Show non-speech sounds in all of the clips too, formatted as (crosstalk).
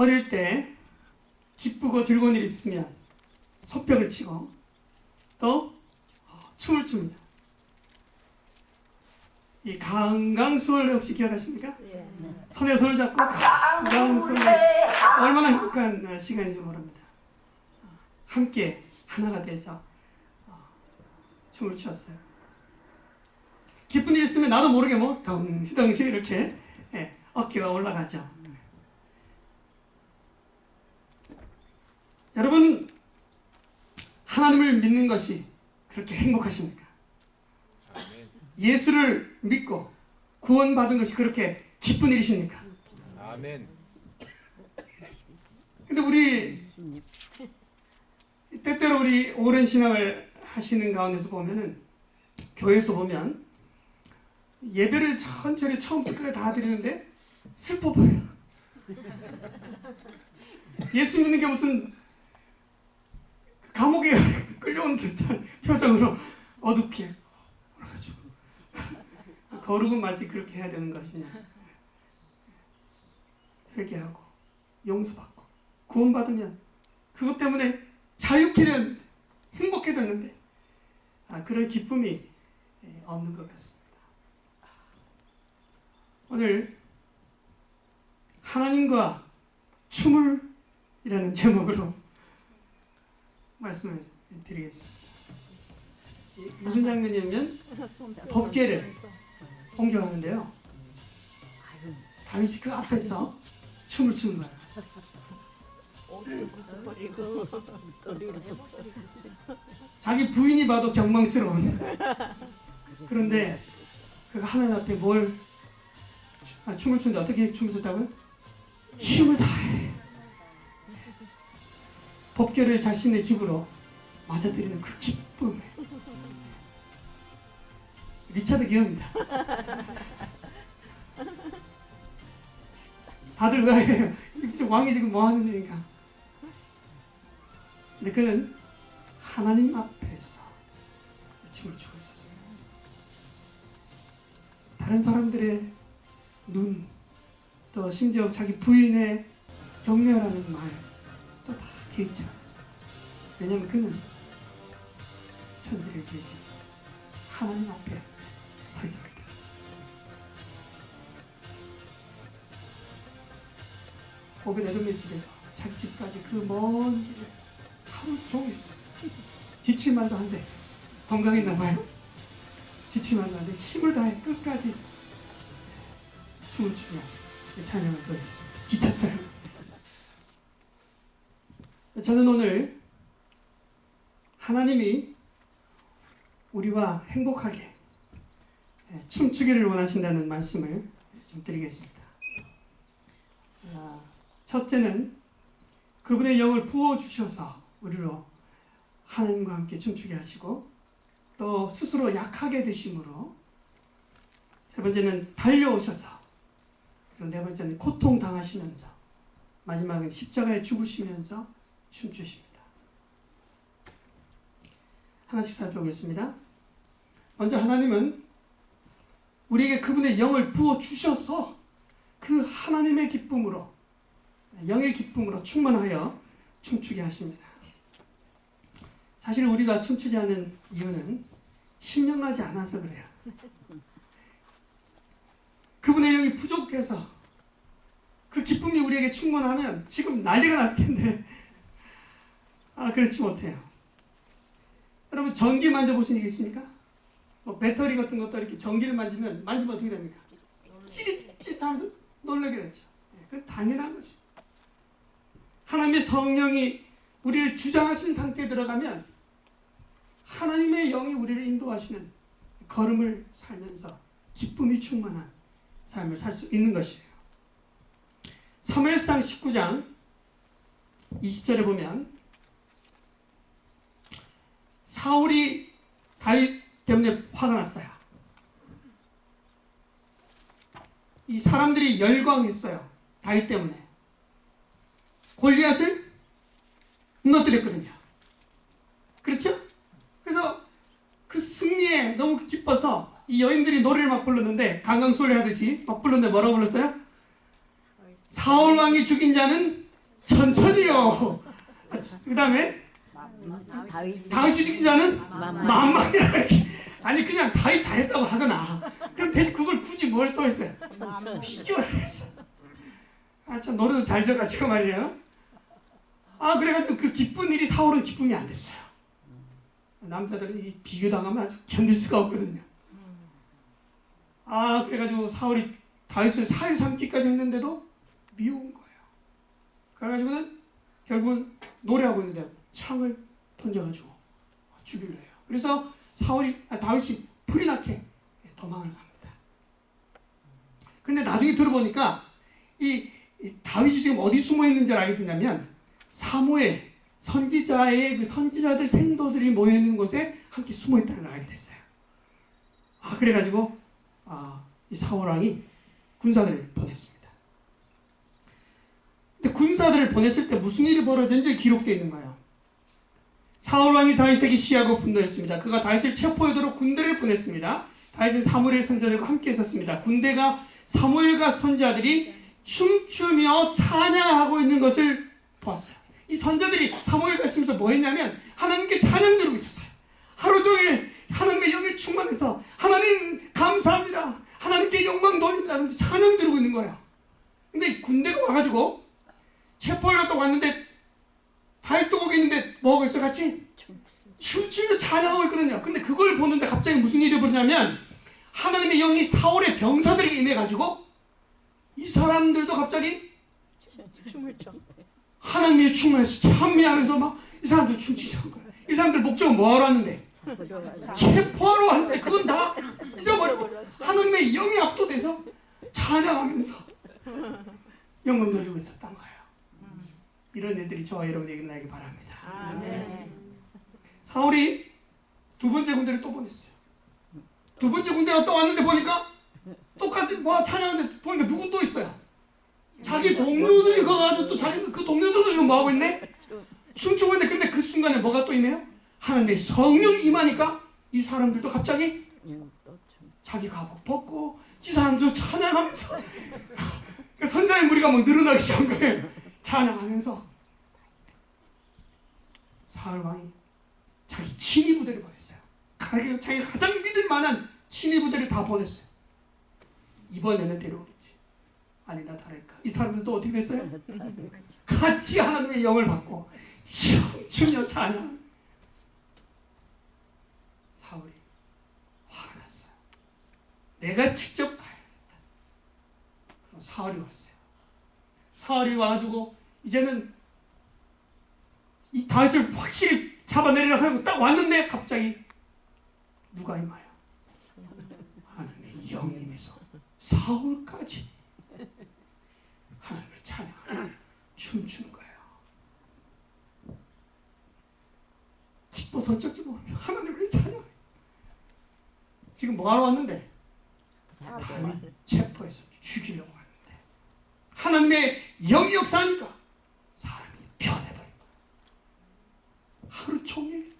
어릴 때 기쁘고 즐거운 일이 있으면 손뼉을 치고 또 어, 춤을 춥니다. 이 강강수월 혹시 기억하십니까? 예. 손에 손을 잡고 강강수월 얼마나 행복한 어, 시간인지 모릅니다. 어, 함께 하나가 돼서 어, 춤을 추었어요. 기쁜 일 있으면 나도 모르게 뭐 덩시덩시 이렇게 예, 어깨가 올라가죠. 여러분 하나님을 믿는 것이 그렇게 행복하십니까? 예수를 믿고 구원받은 것이 그렇게 기쁜 일이십니까? 아멘. 근데 우리 때때로 우리 오랜 신앙을 하시는 가운데서 보면은 교회에서 보면 예배를 천천히 처음부터 다 드리는데 슬퍼 보여요. 예수 믿는 게 무슨 감옥에 (laughs) 끌려온 듯한 표정으로 어둡게 그래가지고 거룩은 마치 그렇게 해야 되는 것이냐 회개하고 용서받고 구원받으면 그것 때문에 자유케 되었는데 행복해졌는데 아, 그런 기쁨이 예, 없는 것 같습니다. 오늘 하나님과 춤을 이라는 제목으로 말씀을 드리겠습니다. 이 무슨 장면이냐면 법궤를 옮겨가는데요. 다윗이 그 앞에서 춤을 추는 거예요. 자기 부인이 봐도 경망스러운. 그런데 그가 하나님 앞에 뭘 아, 춤을 추는데 어떻게 춤을 췄다고요? 힘을 다해. 법궤를 자신의 집으로 맞아들이는 그 기쁨. 리차드 기어입니다. 다들 왜 지금 왕이 지금 뭐 하는 일인가? 근데 그는 하나님 앞에서 춤을 추고 있었습니다. 다른 사람들의 눈, 또 심지어 자기 부인의 격려라는 말, 개의치 않았습니다. 왜냐하면 그는 천지를 지으신 하나님 앞에 서 있었기 때문에. 오베데돔의 집에서 자기 집까지 그 먼 길을 하루 종일 지칠 만도 한데 건강했나 봐요. 지칠 만도 한데 힘을 다해 끝까지 춤을 추며 찬양을 또 했습니다. 지쳤어요. 저는 오늘 하나님이 우리와 행복하게 예, 춤추기를 원하신다는 말씀을 좀 드리겠습니다. 아, 첫째는 그분의 영을 부어 주셔서 우리로 하나님과 함께 춤추게 하시고 또 스스로 약하게 되심으로 세 번째는 달려오셔서 그리고 네 번째는 고통 당하시면서 마지막은 십자가에 죽으시면서 춤추십니다. 하나씩 살펴보겠습니다. 먼저 하나님은 우리에게 그분의 영을 부어 주셔서 그 하나님의 기쁨으로 영의 기쁨으로 충만하여 춤추게 하십니다. 사실 우리가 춤추지 않는 이유는 신명나지 않아서 그래요. 그분의 영이 부족해서 그 기쁨이 우리에게 충만하면 지금 난리가 났을 텐데 아 그렇지 못해요. 여러분 전기 만져보신 적 있습니까? 뭐 배터리 같은 것도 이렇게 전기를 만지면 만지면 어떻게 됩니까? 찌릿찌릿 하면서 놀라게 되죠. 예, 그 당연한 것이. 하나님의 성령이 우리를 주장하신 상태에 들어가면 하나님의 영이 우리를 인도하시는 걸음을 살면서 기쁨이 충만한 삶을 살 수 있는 것이에요. 사무엘상 19장 20절에 보면 사울이 다윗 때문에 화가 났어요. 이 사람들이 열광했어요. 다윗 때문에. 골리앗을 무너뜨렸거든요. 그렇죠? 그래서 그 승리에 너무 기뻐서 이 여인들이 노래를 막 불렀는데 강강술래 하듯이 막 불렀는데 뭐라고 불렀어요? 사울 왕이 죽인 자는 천천히요. 아, 그 다음에 다윗 다윗이 만만. 만만이라 이렇게. 아니 그냥 다윗 잘했다고 하거나 그럼 대신 그걸 굳이 뭘 또 했어요? 비교를 했어. 아참 노래도 잘 져가지고 말이에요. 아 그래가지고 그 기쁜 일이 사울은 기쁨이 안 됐어요. 남자들은 이 비교당하면 아주 견딜 수가 없거든요. 아 그래가지고 사울이 다윗을 사유 삼기까지 했는데도 미운 거예요. 그래가지고는 결국은 노래하고 있는데 창을 던져가지고 죽이려 해요. 그래서 사울이 아, 다윗이 불이 나게 도망을 갑니다. 근데 나중에 들어보니까 이, 이 다윗이 지금 어디 숨어 있는지 알게 되냐면 사무엘 선지자의 그 선지자들 생도들이 모여 있는 곳에 함께 숨어 있다는 걸 알게 됐어요. 아 그래가지고 아, 이 사울 왕이 군사들을 보냈습니다. 근데 군사들을 보냈을 때 무슨 일이 벌어졌는지 기록되어 있는 거예요. 사울 왕이 다윗에게 시하고 분노했습니다. 그가 다윗을 체포하도록 군대를 보냈습니다. 다윗은 사무엘의 선자들과 함께 있었습니다. 군대가 사무엘과 선자들이 춤추며 찬양하고 있는 것을 보았어요. 이 선자들이 사무엘과 있으면서 뭐 했냐면 하나님께 찬양 드리고 있었어요. 하루 종일 하나님의 영에 충만해서 하나님 감사합니다. 하나님께 영광 돌립니다. 하면서 찬양 드리고 있는 거예요. 근데 이 군대가 와가지고 체포하려고 왔는데 다윗도 거기 있는데 뭐하고 있어 같이? 춤추며 찬양하고 있거든요. 근데 그걸 보는데 갑자기 무슨 일이 벌어냐면 하나님의 영이 사울의 병사들이 임해가지고 이 사람들도 갑자기 춤을 춰. 하나님의 춤에서 찬미하면서 막 이 사람들 춤추기 시작한 거예요. 이 사람들 목적은 뭐하러 왔는데? 체포하러 왔는데 그건 다 잊어버리고 하나님의 영이 압도돼서 찬양하면서 영광 돌리고 있었던 거예요. 이런 애들이 저와 여러분에게 나에게 바랍니다. 아멘. 사울이 두 번째 군대를 또 보냈어요. 두 번째 군대가 또 왔는데 보니까 똑같은 뭐 찬양하는데 보니까 누구 또 있어요. 자기 동료들이 거 가지고 또 자기 그 동료들도 지금 뭐 하고 있네? 춤추고 있는데 근데 그 순간에 뭐가 또 있네요? 하나님의 성령이 임하니까 이 사람들도 갑자기 자기 가복 벗고 이 사람도 찬양하면서 (laughs) 그 선자의 무리가 막 늘어나기 시작한 거예요. 찬양하면서 사울 왕이 자기 친위 부대를 보냈어요. 자기가 자기가 가장 믿을 만한 친위 부대를 다 보냈어요. 이번에는 데려오겠지. 아니다 다를까. 이 사람들도 어떻게 됐어요? (laughs) 같이 하나님의 영을 받고 춤추며 찬양. 사울이 화가 났어요. 내가 직접 가야겠다. 그럼 사울이 왔어요. 사울이 와가지고 이제는 이 다윗을 확실히 잡아내리라 하고 딱 왔는데 갑자기 누가 임하여? 하나님의 영이 임해서 사울까지 하나님을 찬양하고 춤추는 거예요. 기뻐서 어쩌지 뭐 하나님을 찬양. 지금 뭐하러 왔는데? 다윗 체포해서 죽이려고 하나님의 영이 역사하니까 사람이 변해버린 거예요. 하루 종일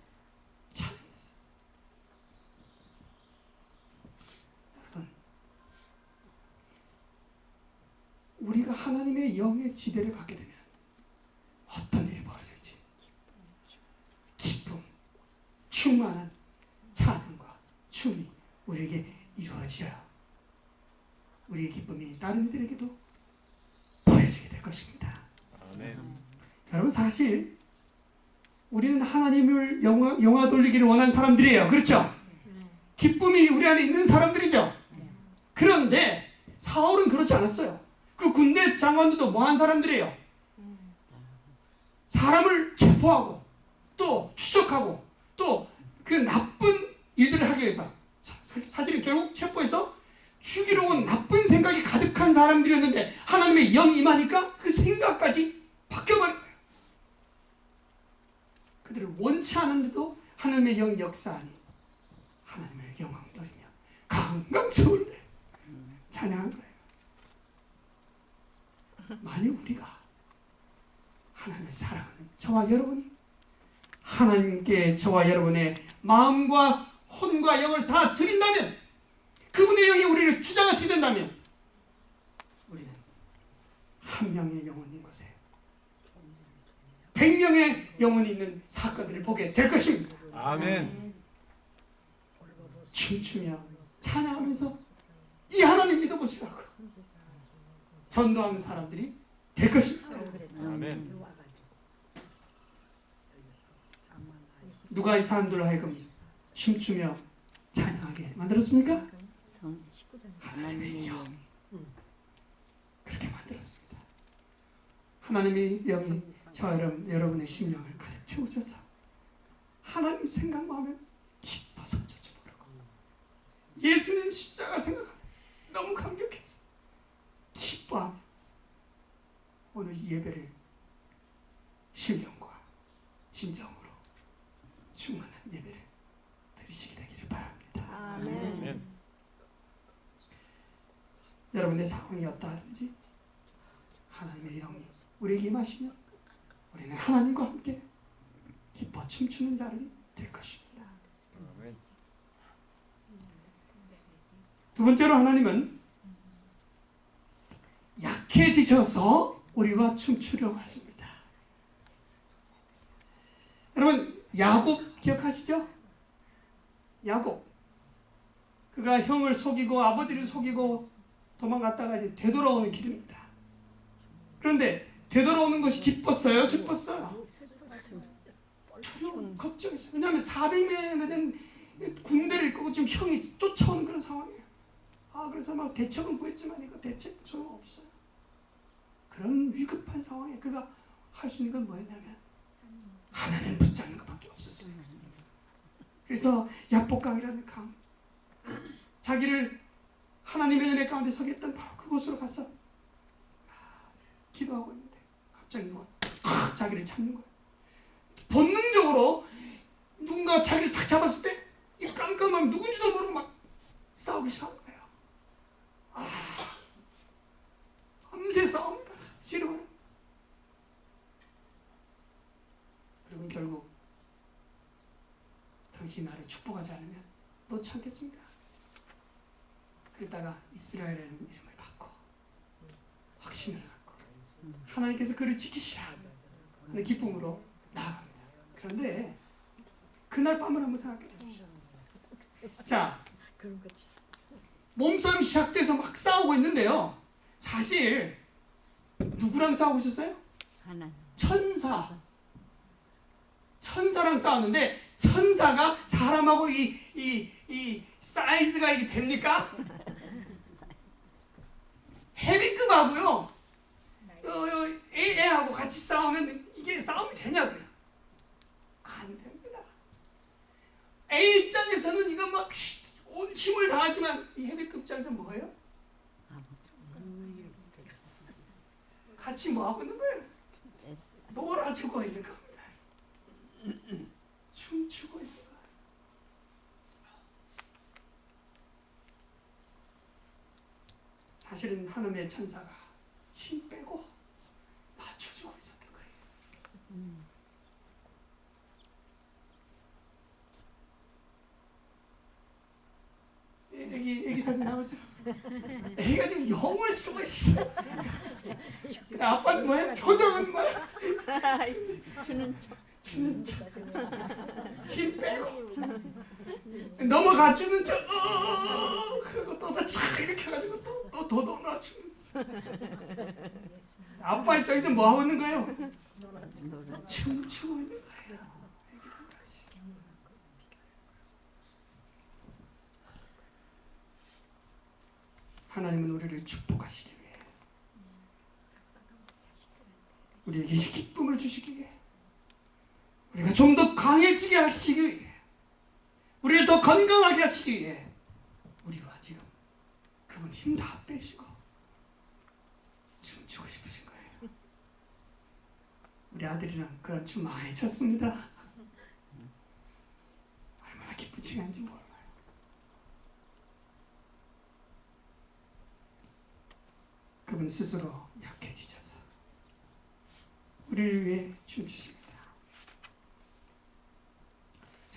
우리가 하나님의 영의 지대를 받게 되면 어떤 일이 벌어질지 기쁨, 충만한 찬양과 춤이 우리에게 이루어져요. 우리의 기쁨이 다른 이들에게도 것입니다. 아멘. 여러분 사실 우리는 하나님을 영화, 영화 돌리기를 원하는 사람들이에요. 그렇죠? 기쁨이 우리 안에 있는 사람들이죠. 그런데 사울은 그렇지 않았어요. 그 군대 장관들도 뭐한 사람들이에요. 사람을 체포하고 또 추적하고 또 그 나쁜 일들을 하기 위해서 사- 사실은 결국 체포해서 온 나쁜 생각이 가득한 사람들이었는데 하나님의 영이 임하니까 그 생각까지 바뀌어버린 거예요. 그들을 원치 않은데도 하나님의 영이 역사하니 하나님의 영광 돌리며 강강스러운데 찬양한 거예요. 만약 우리가 하나님을 사랑하는 저와 여러분이 하나님께 저와 여러분의 마음과 혼과 영을 다 드린다면 그분의 영이 우리를 주장하시게 된다면 우리는 한 명의 영혼인 것에 100명의 영혼이 있는 사건들을 보게 될 것입니다. 아멘. 춤추며 찬양하면서 이 하나님 믿어보시라고 전도하는 사람들이 될 것입니다. 아멘. 누가 이 사람들을 하여금 춤추며 찬양하게 만들었습니까? 성 하나님의 영. 그렇게 만들었습니다. 하나님의 영이 저 여러분, 여러분의 심령을 가득 채우셔서 하나님 생각만 하면 기뻐서 어쩔 모르고 예수님 십자가 생각하면 너무 감격해서 기뻐하며 오늘 이 예배를 신령과 진정으로 충만한 예배를 드리시게 되기를 바랍니다. 아멘. 여러분의 상황이 어떠하든지 하나님의 영이 우리에게 임하시면 우리는 하나님과 함께 기뻐 춤추는 자들이 될 것입니다. 두 번째로 하나님은 약해지셔서 우리와 춤추려고 하십니다. 여러분 야곱 기억하시죠? 야곱 그가 형을 속이고 아버지를 속이고 도망갔다가 이제 되돌아오는 길입니다. 그런데 되돌아오는 것이 기뻤어요, 슬펐어요. 두려움, 걱정했어요. 왜냐하면 400명에 된 군대를 이끌고 지금 형이 쫓아오는 그런 상황이에요. 아 그래서 막 대책은 구했지만 이거 대책 소용 없어요. 그런 위급한 상황에 그가 할 수 있는 건 뭐였냐면 하나님 붙잡는 것밖에 없었어요. 그래서 야복강이라는 강 자기를 하나님의 은혜 가운데 서겠던 바로 그곳으로 가서 아, 기도하고 있는데 갑자기 누가 탁 자기를 찾는 거예요. 본능적으로 누군가 자기를 탁 잡았을 때 이 깜깜함 누군지도 모르고 막 싸우기 시작한 거예요. 아, 밤새 싸웁니다. 싫어요. 그러면 결국 당신 나를 축복하지 않으면 놓지 않겠습니다. 그러다가 이스라엘이라는 이름을 받고 확신을 갖고 하나님께서 그를 지키시라 하는 기쁨으로 나아갑니다. 그런데 그날 밤을 한번 생각해 보십시오. 자, 몸싸움 시작돼서 막 싸우고 있는데요. 사실 누구랑 싸우고 있었어요? 천사. 천사랑 싸웠는데 천사가 사람하고 이 이 이 사이즈가 이게 됩니까? 헤비급하고요. 어, 어, 애, 애하고 같이 싸우면 이게 싸움이 되냐고요? 안 됩니다. 애 입장에서는 이거 막온 힘을 다하지만 이 헤비급 입장에서 뭐예요? 같이 뭐 하고 있는 거예요? 놀아주고 있는 겁니다. 춤추고 있는 거예요. 사실은 하나님의 천사가 힘 빼고 맞춰주고 있었던 거예요. 애기 애기 사진 나오죠? (laughs) 애기가 지금 영을 쓰고 있어. 근데 (laughs) 아빠는 뭐야? 표정은 뭐야? 주는 척. 주는 척. 힘 빼고 넘어가 주는 척. 어, 그리고 또다착 이렇게 해가지고 또더 놀아주면서. 아빠 입장에서 뭐 하고 있는 거예요? 춤추고 있는 거예요. 하나님은 우리를 축복하시기 위해 우리에게 이 기쁨을 주시기 위해 우리가 좀 더 강해지게 하시기 위해 우리를 더 건강하게 하시기 위해 우리와 지금 그분 힘 다 빼시고 춤추고 싶으신 거예요. 우리 아들이랑 그런 춤 많이 췄습니다. 얼마나 기쁜 시간인지 몰라요. 그분 스스로 약해지셔서 우리를 위해 춤추십니다.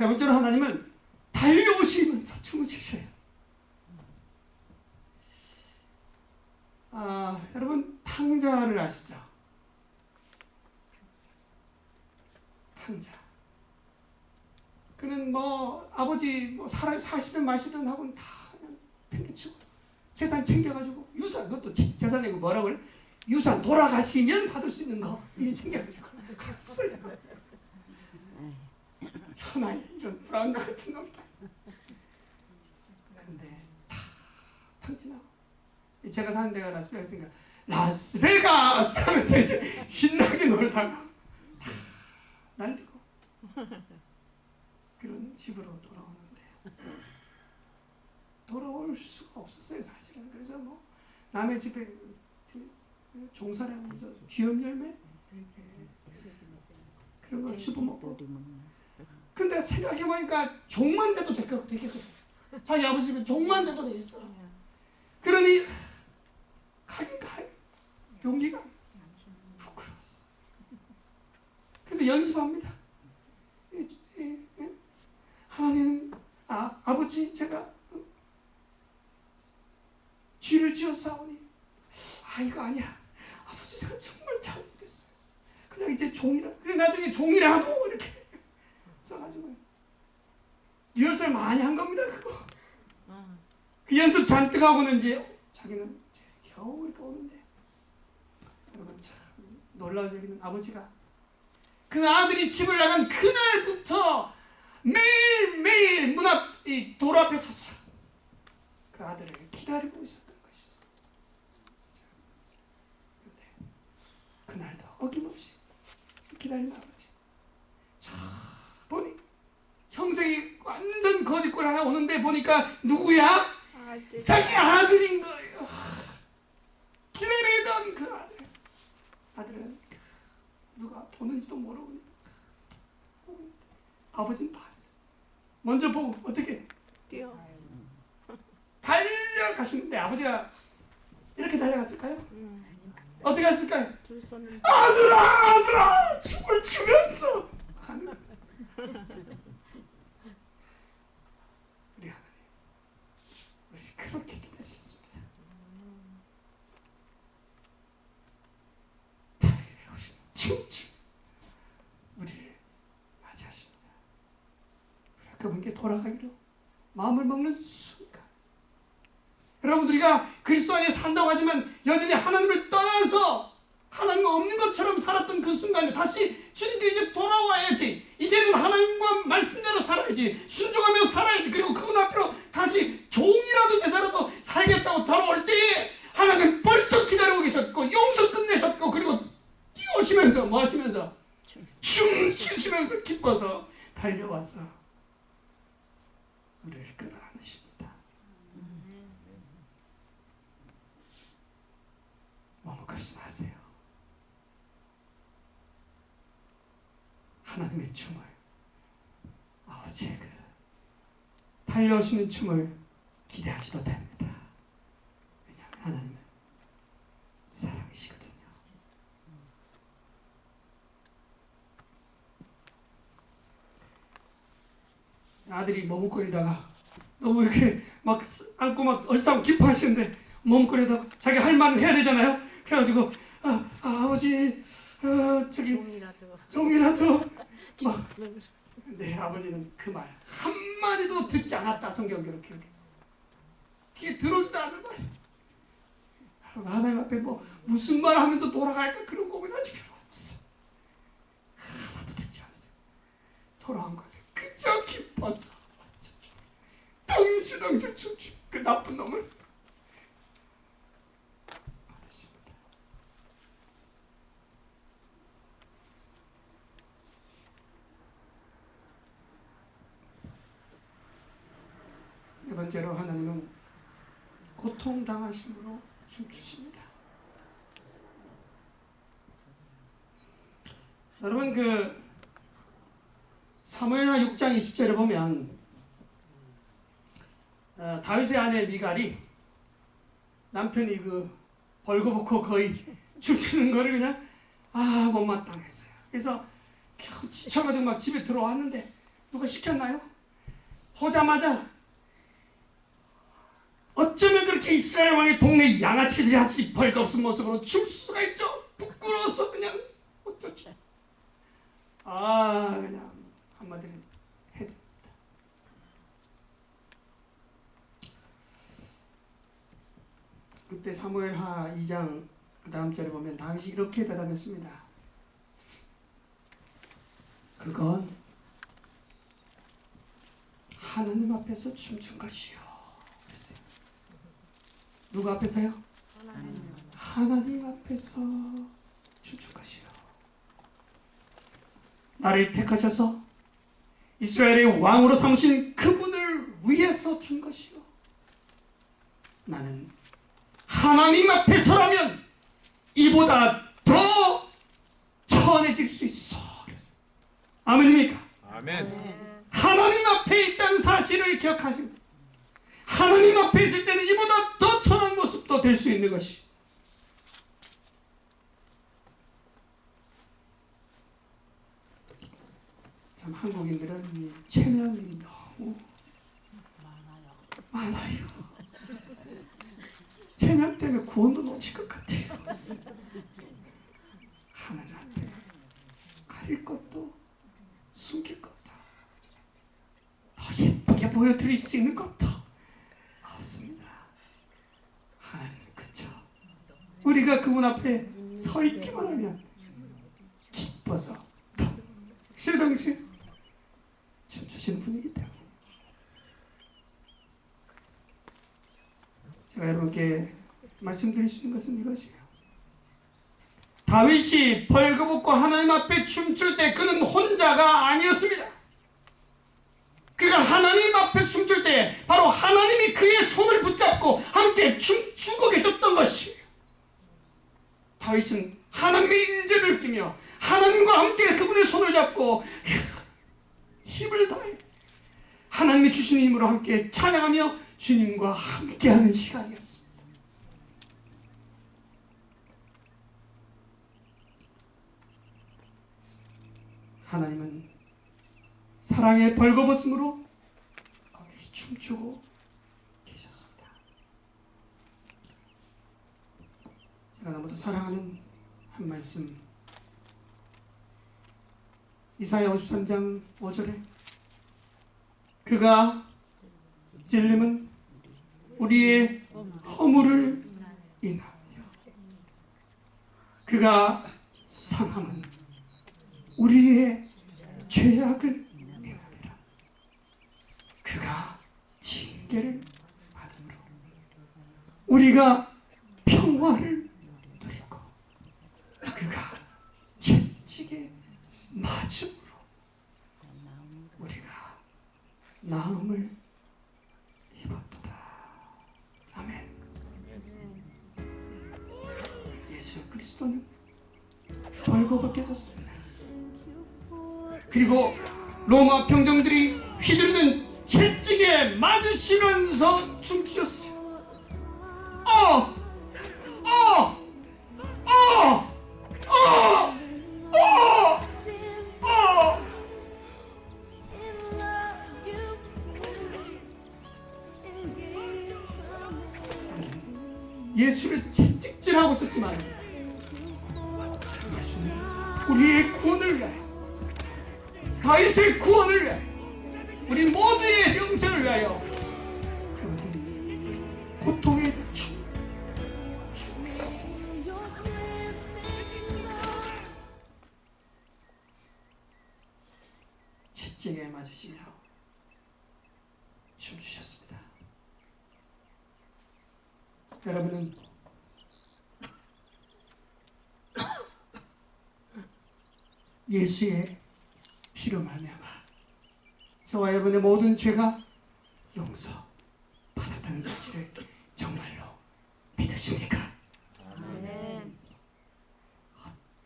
세 번째로 하나님은 달려오시면서 추셔요. 아, 여러분 탕자를 아시죠? 탕자. 그는 뭐 아버지 뭐 사, 사시든 마시든 하고는 다 팽개치고 재산 챙겨가지고 유산 그것도 재- 재산이고 뭐라고 그래? 유산 돌아가시면 받을 수 있는 거 이리 챙겨가지고 갔어요. 천하에 이런 브라운드 같은 놈이 다 있어. 근데 다 탕진하고 제가 사는 데가 라스베가스니까 라스베가스 하면서 이제 신나게 놀다가 다 날리고 그런 집으로 돌아오는데 돌아올 수가 없었어요 사실은 그래서 뭐 남의 집에 그 종살이 하면서 쥐염 열매 그런 거 씹어먹고 우리 먹는. 근데 생각해보니까 종만 돼도 되겠, 되겠거든 자기 아버지 집에 종만 돼도 돼 있어. 그러니 가긴 가요. 용기가 부끄러웠어. 그래서 연습합니다. 예, 예, 예. 하나님 아, 아버지 제가 어, 죄를 지었사오니 아 이거 아니야. 아버지 제가 정말 잘못했어요. 그냥 이제 종이라 그래 나중에 종이라도 이렇게 써가지고 리허설 많이 한 겁니다 그거 어. 그 연습 잔뜩 하고는 이제 자기는 겨우 이렇게 오는데 여러분 참 놀라운 얘기는 아버지가 그 아들이 집을 나간 그날부터 매일 매일 문 앞 이 도로 앞에 섰어 그 아들을 기다리고 있었던 것이죠. 그런데 그날도 어김없이 기다린 아버지. 자 보니 형생이 완전 거짓말 하나 오는데 보니까 누구야? 자기 아들인 거예요. 기다리던 그 아들. 아들은 누가 보는지도 모르고 아버지는 봤어. 먼저 보고 어떻게 뛰어. 달려가시는데 아버지가 이렇게 달려갔을까요? 어떻게 했을까요? 아들아 아들아 춤을 추면서 가는 거예요. 우리 하나님 우리 그렇게 기다리셨습니다. 달려오신 춤추 우리를 맞이하십니다. 그분께 돌아가기로 마음을 먹는 순간. 여러분 우리가 그리스도 안에 산다고 하지만 여전히 하나님을 떠나서 하나님 없는 것처럼 살았던 그 순간에 다시 주님께 이제 돌아와야지. 이제는 하나님과 말씀대로 살아야지. 순종하며 살아야지. 그리고 그분 앞으로 다시 종이라도 되서라도 살겠다고 돌아올 때에 하나님 벌써 기다리고 계셨고 용서 끝내셨고 그리고 뛰어오시면서 뭐 하시면서? 춤추시면서 기뻐서 달려와서 우리를 끌어안으십니다 머뭇거리지 마세요 하나님의 춤을 아버지의 그 달려오시는 춤을 기대하셔도 됩니다. 왜냐하면 하나님은 사랑이시거든요. 아들이 머뭇거리다가 너무 이렇게 막 쓰- 안고 막 얼싸움 기뻐하시는데 머뭇거리다가 자기 할 말은 해야 되잖아요. 그래가지고 아, 아, 아버지 어, 저기 종이라도. 종이라도 막 (laughs) 네, 아버지는 그 말 한마디도 듣지 않았다 성경 그렇게 기록했어요. 그게 들어지도 않을. 여러분 하나님 앞에 뭐 무슨 말 하면서 돌아갈까 그런 고민하지 필요 없어. 하나도 듣지 않았어요. 돌아온 것에 그저 기뻐서 덩실덩실 춤추 그 나쁜 놈을 받으십니다. 네 번째로 하나님은 고통당하심으로 춤추십니다. 여러분 그 사무엘하 6장 20절에 보면 어, 다윗의 아내 미갈이 남편이 그 벌거벗고 거의 춤추는 거를 그냥 아 못마땅했어요. 그래서 겨우 지쳐가지고 막 집에 들어왔는데 누가 시켰나요? 오자마자 어쩌면 그렇게 이스라엘 왕의 동네 양아치들이 하지 벌거벗은 모습으로 출 수가 있죠. 부끄러워서 그냥 줄. 아다 그냥 한마디로 해야 됩니다. 그때 사무엘하 2장 그 다음 절에 보면 다윗이 이렇게 대답했습니다. 그건 하나님 앞에서 춤춘 것이요. 그랬어요. 누구 앞에서요? 하나님 앞에서 춤춘 것이요. 나를 택하셔서 이스라엘의 왕으로 삼으신 그분을 위해서 준 것이요. 나는 하나님 앞에 서라면 이보다 더 천해질 수 있어. 아멘입니까? 아멘. 하나님 앞에 있다는 사실을 기억하십니다. 하나님 앞에 있을 때는 이보다 더 천한 모습도 될 수 있는 것이. 참 한국인들은 이 체면이 너무 많아요. 체면 때문에 구원도 놓칠 것 같아요. 하나님 앞에 가릴 것도 숨길 것도 더 예쁘게 보여드릴 수 있는 것도 없습니다. 하나님 그죠? 우리가 그분 앞에 서 있기만 하면 기뻐서 실덩실 춤추시는 분이기 때문에 제가 여러분께 있는 것은 이것이에요. 다윗이 벌거벗고 하나님 앞에 춤출 때 그는 혼자가 아니었습니다. 그가 하나님 앞에 춤출 때 바로 하나님이 그의 손을 붙잡고 함께 춤추고 계셨던 것이에요. 다윗은 하나님의 인재를 느끼며 하나님과 함께 그분의 손을 잡고 (laughs) 힘을 다해 하나님이 주신 힘으로 함께 찬양하며 주님과 함께하는 시간이었습니다. 하나님은 사랑의 벌거벗음으로 거기 춤추고 계셨습니다. 제가 너무도 사랑하는 한 말씀 이사야 53장 5절에 그가 찔림은 우리의 허물을 인하여 그가 상함은 우리의 죄악을 인하리라. 그가 징계를 받음으로 우리가 평화를 누리고 그가 채찍에 맞음으로 우리가 나음을 그리스도는 벌거벗겨졌습니다 그리고 로마 병정들이 휘두르는 채찍에 맞으시면서 춤추셨어요. 어! 어! 어! 어! 어! 어! 예수를 채찍질하고 있었지만 우리의 구원을 위하여 다윗의 구원을 위하여 우리 모두의 영생을 위하여 예수의 피로 말미암아 저와 여러분의 모든 죄가 용서 받았다는 사실을 정말로 믿으십니까? 아멘.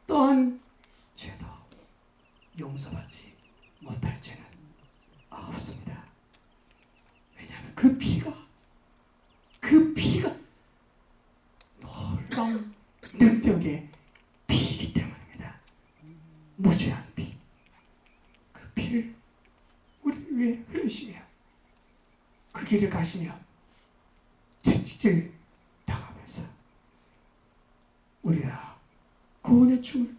어떠한 죄도 용서받지 못할 죄는 없습니다. 왜냐하면 그 피가 그 피가 놀라운 능력의 피이기 때문입니다. 무죄한 피. 그 피를 우리 위해 흘리시며 가시며 채찍질 당하면서 우리와 구원의 춤을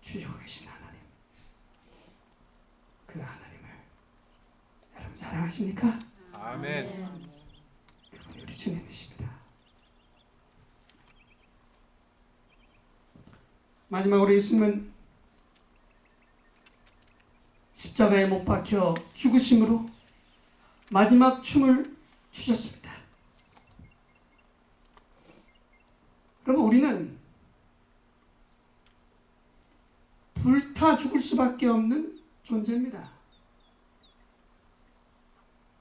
추시고 계신 하나님 그 하나님을 여러분 사랑하십니까? 아멘. 그분이 우리 주님이십니다. 마지막으로 예수님은 십자가에 못 박혀 죽으심으로 마지막 춤을 추셨습니다. 여러분 우리는 불타 죽을 수밖에 없는 존재입니다.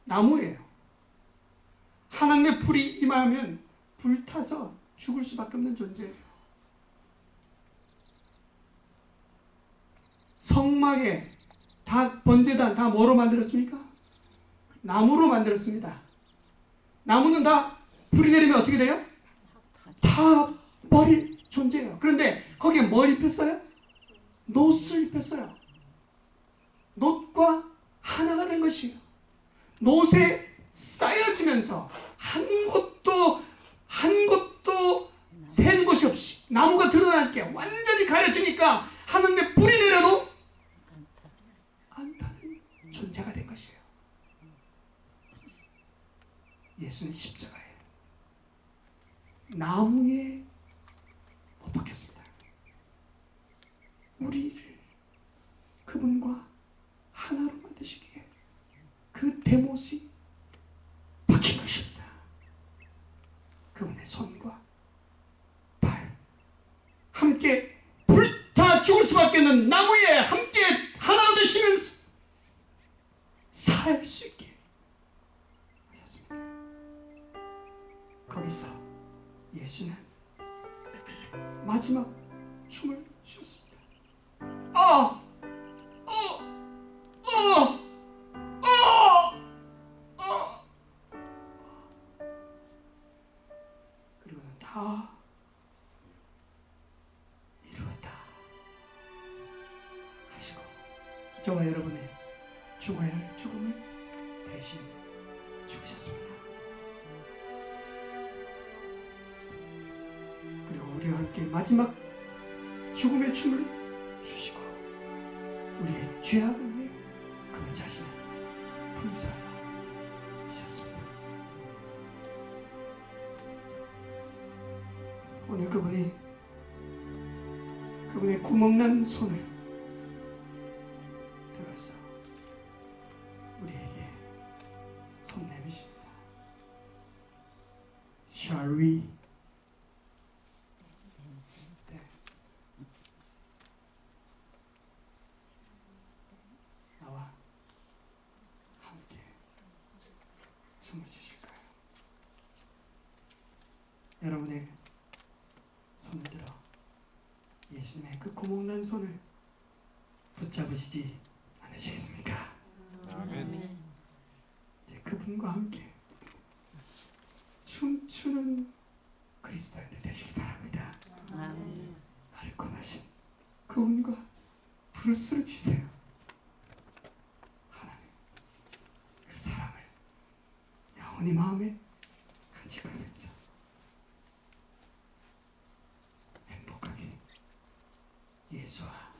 나무예요. 하나님의 불이 임하면 불타서 죽을 수밖에 없는 존재예요. 성막에 다 번제단 다 뭐로 만들었습니까? 나무로 만들었습니다. 나무는 다 불이 내리면 어떻게 돼요? 다 버릴 존재예요. 그런데 거기에 뭘 입혔어요? 놋을 입혔어요. 놋과 하나가 된 것이에요. 놋에 쌓여지면서 한 곳도 한 곳도 새는 곳이 없이 나무가 드러나게 완전히 가려지니까 하늘에 불이 내려도 안 타는 존재가 된 것이에요. 예수는 십자가에 나무에 못 박혔습니다. 우리를 그분과 하나로 만드시기에 그 대못이 박힌 것입니다. 그분의 손과 발 함께 불타 죽을 수밖에 없는 나무에 함께 하나가 되시면서 살 수 있게 예수는 마지막 춤을 추셨습니다. 아! 어! 어! 어! 어! 저와 여러분의 죽어야 할 죽음을 대신 죽으셨습니다. 우리와 함께 마지막 죽음의 춤을 주시고 우리의 죄악을 위해 그분 자신을 불살라 지셨습니다. 오늘 그분이 그분의 구멍난 손을 여러분의 손을 들어 예수님의 그 구멍난 손을 붙잡으시지 않으시겠습니까? 아멘. 이제 그분과 함께 춤추는 그리스도인들 되시기 바랍니다. 아멘. 나를 권하신 그분과 부르스러지세요. 하나님 그 사랑을 영원히 마음에 간직하면서 행복하게 예수와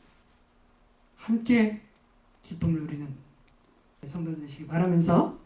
함께 기쁨을 누리는 성도들 되시기 바라면서